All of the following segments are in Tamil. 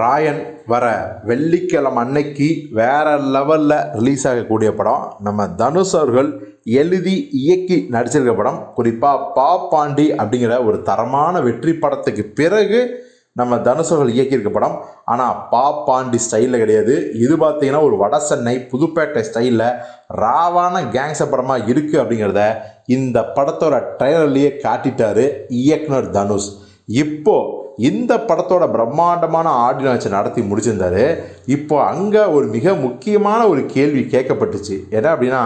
ராயன் வர வெள்ளிக்கிழமை அன்னைக்கு வேற லெவலில் ரிலீஸ் ஆகக்கூடிய படம். நம்ம தனுஷ் அவர்கள் எழுதி இயக்கி நடிச்சிருக்க படம். குறிப்பாக பா பாண்டி அப்படிங்கிற ஒரு தரமான வெற்றி படத்துக்கு பிறகு நம்ம தனுஷர்கள் இயக்கியிருக்க படம். ஆனால் பா பாண்டி ஸ்டைலில் கிடையாது. இது பார்த்தீங்கன்னா ஒரு வட சென்னை புதுப்பேட்டை ஸ்டைலில் ராவான கேங்ஸ படமாக இருக்குது அப்படிங்கிறத இந்த படத்தோட ட்ரைலர்லேயே காட்டிட்டார் இயக்குனர் தனுஷ். இப்போது இந்த படத்தோட பிரம்மாண்டமான ஆடியன்ஸ் நடத்தி முடிச்சிருந்தாரு. இப்போ அங்கே ஒரு மிக முக்கியமான ஒரு கேள்வி கேட்கப்பட்டுச்சு. என்ன அப்படின்னா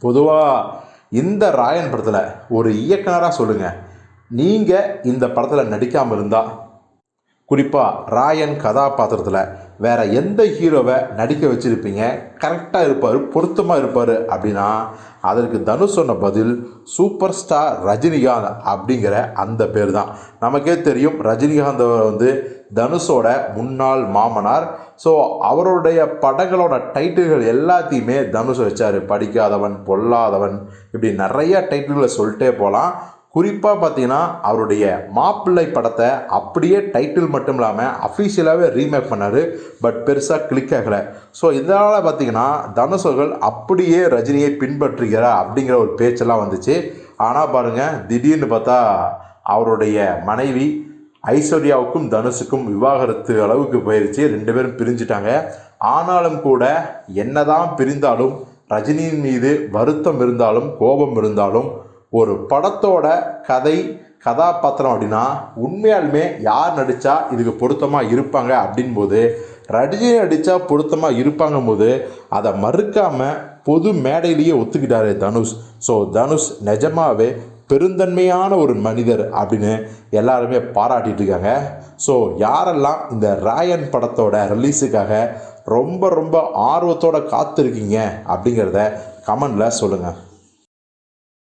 பொதுவாக இந்த ராயன் படத்தில் ஒரு இயக்குனராக சொல்லுங்கள் நீங்கள் இந்த படத்தில் நடிக்காமல் இருந்தால் குறிப்பாக ராயன் கதாபாத்திரத்தில் வேறு எந்த ஹீரோவை நடிக்க வச்சுருப்பீங்க? கரெக்டாக இருப்பார் பொருத்தமாக இருப்பார் அப்படின்னா அதற்கு தனுஷ் சொன்ன பதில் சூப்பர் ஸ்டார் ரஜினிகாந்த் அப்படிங்கிற அந்த பேர் தான் நமக்கே தெரியும் ரஜினிகாந்த் வந்து தனுஷோட முன்னாள் மாமனார். ஸோ அவருடைய படங்களோட டைட்டில்கள் எல்லாத்தையுமே தனுஷ் வச்சார். படிக்காதவன் பொல்லாதவன் இப்படி நிறைய டைட்டில்களை சொல்லிட்டே போகலாம். குறிப்பாக பார்த்தீங்கன்னா அவருடைய மாப்பிள்ளை படத்தை அப்படியே டைட்டில் மட்டும் இல்லாமல் அஃபீஷியலாகவே ரீமேக் பண்ணார் பட் பெருசாக கிளிக் ஆகலை. ஸோ இதனால் பார்த்தீங்கன்னா தனுஷர்கள் அப்படியே ரஜினியை பின்பற்றுகிறார் அப்படிங்கிற ஒரு பேச்செல்லாம் வந்துச்சு. ஆனால் பாருங்கள் திடீர்னு பார்த்தா அவருடைய மனைவி ஐஸ்வர்யாவுக்கும் தனுஷுக்கும் விவாகரத்து அளவுக்கு போயிடுச்சு ரெண்டு பேரும் பிரிஞ்சுட்டாங்க. ஆனாலும் கூட என்னதான் பிரிந்தாலும் ரஜினியின் மீது வருத்தம் இருந்தாலும் கோபம் இருந்தாலும் ஒரு படத்தோட கதை கதாபாத்திரம் அப்படின்னா உண்மையாலுமே யார் நடித்தா இதுக்கு பொருத்தமாக இருப்பாங்க அப்படின்போது ரஜினி நடித்தா பொருத்தமாக இருப்பாங்கும் போது அதை மறுக்காமல் பொது மேடையிலேயே ஒத்துக்கிட்டாரு தனுஷ். ஸோ தனுஷ் நிஜமாகவே பெருந்தன்மையான ஒரு மனிதர் அப்படின்னு எல்லாருமே பாராட்டிட்டு இருக்காங்க. ஸோ யாரெல்லாம் இந்த ராயன் படத்தோட ரிலீஸுக்காக ரொம்ப ரொம்ப ஆர்வத்தோட காத்திருக்கீங்க அப்படிங்கிறத கமெண்டில் சொல்லுங்கள்